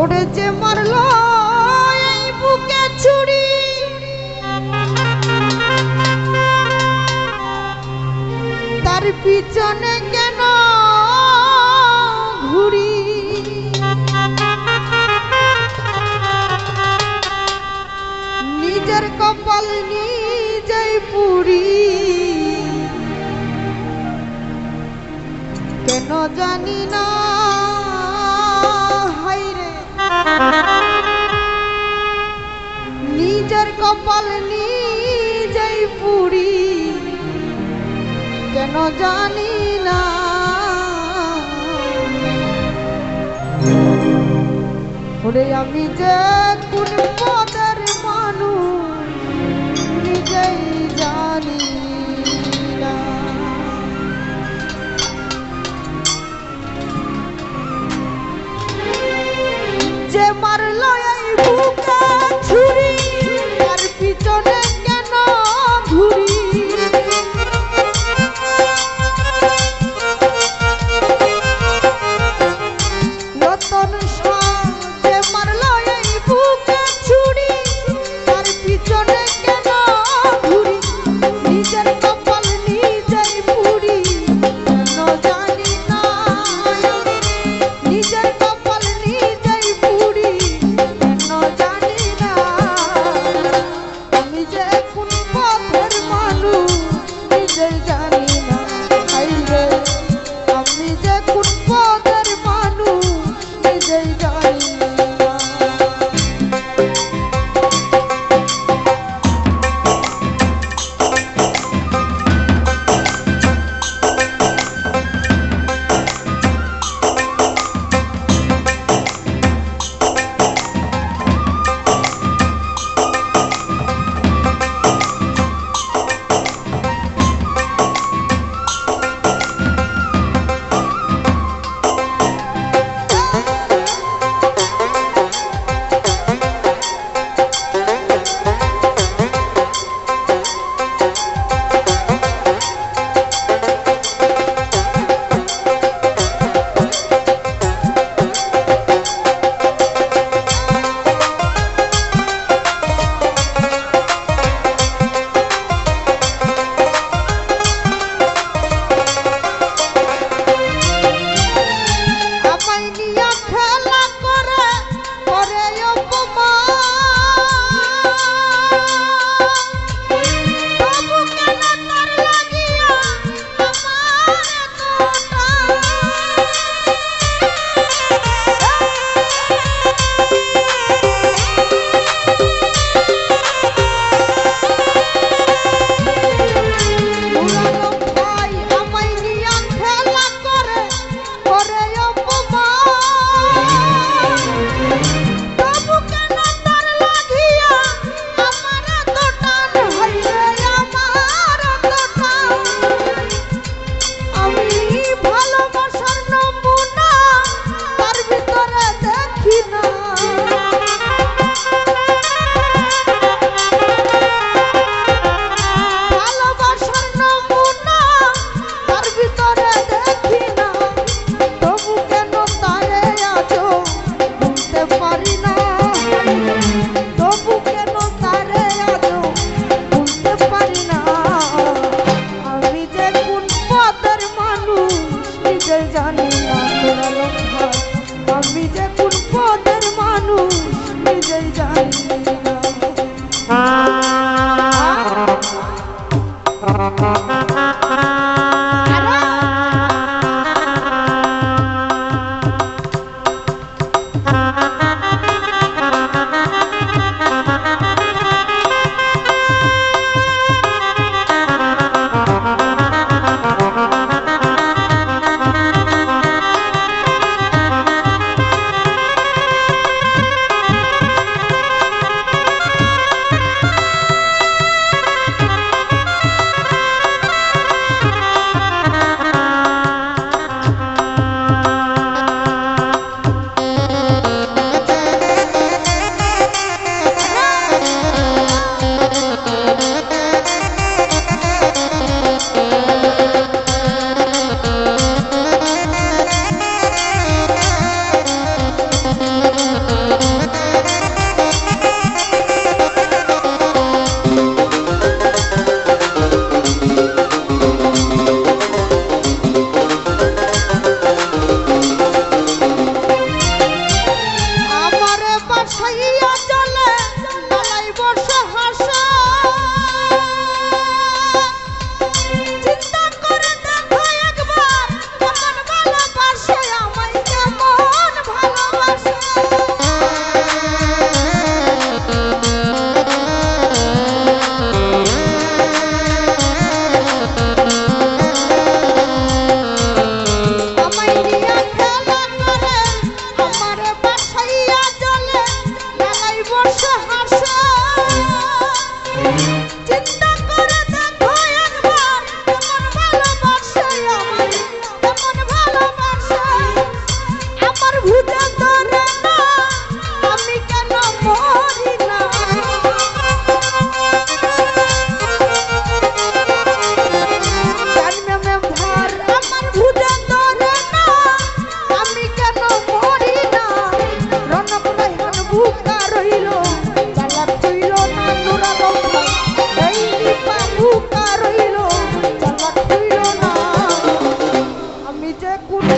ওরে যে মারল এই বুকে ছুরি। তার পিছনে কেন ঘুরি? নিজের কপাল নিজেই পুরি। কেন জানি না নিজের কপাল নিজেই পুরি কেন জানি না। ওরে আমি যে কোন পদে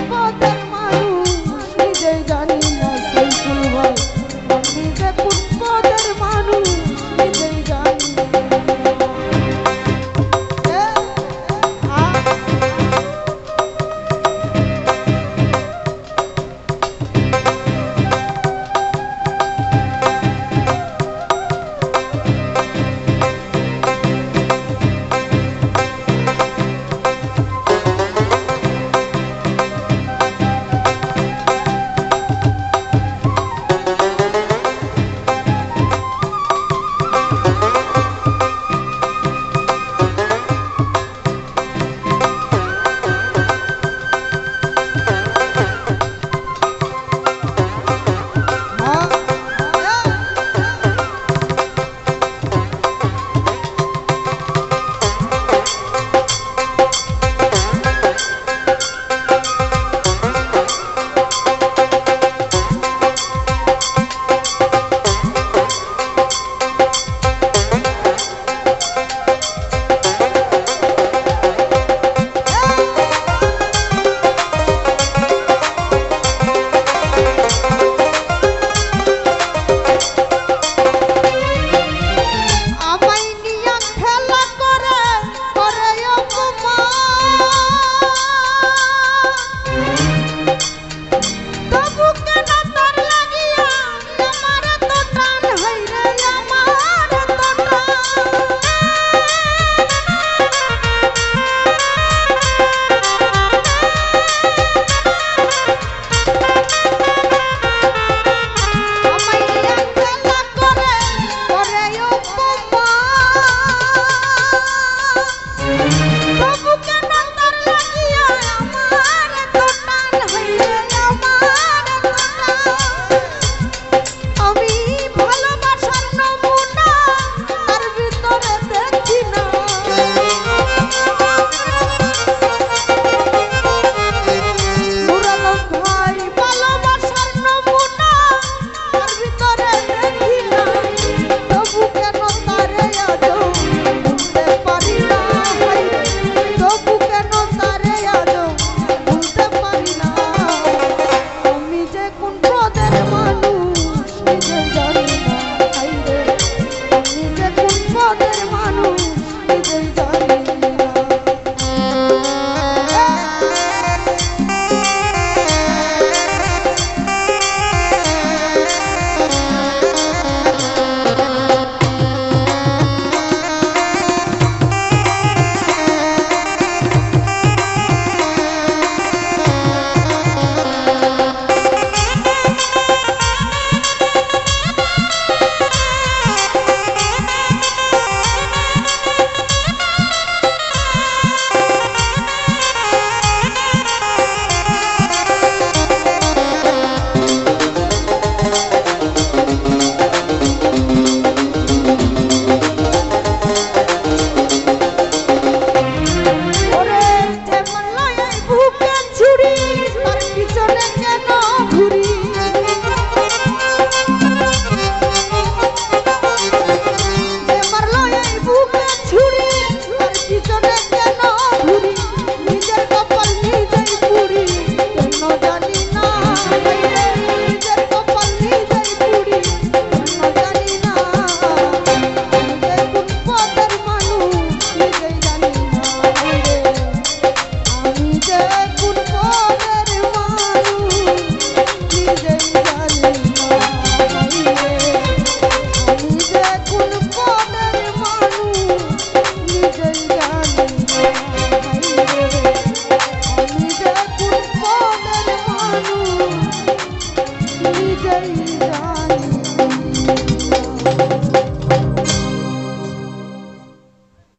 poder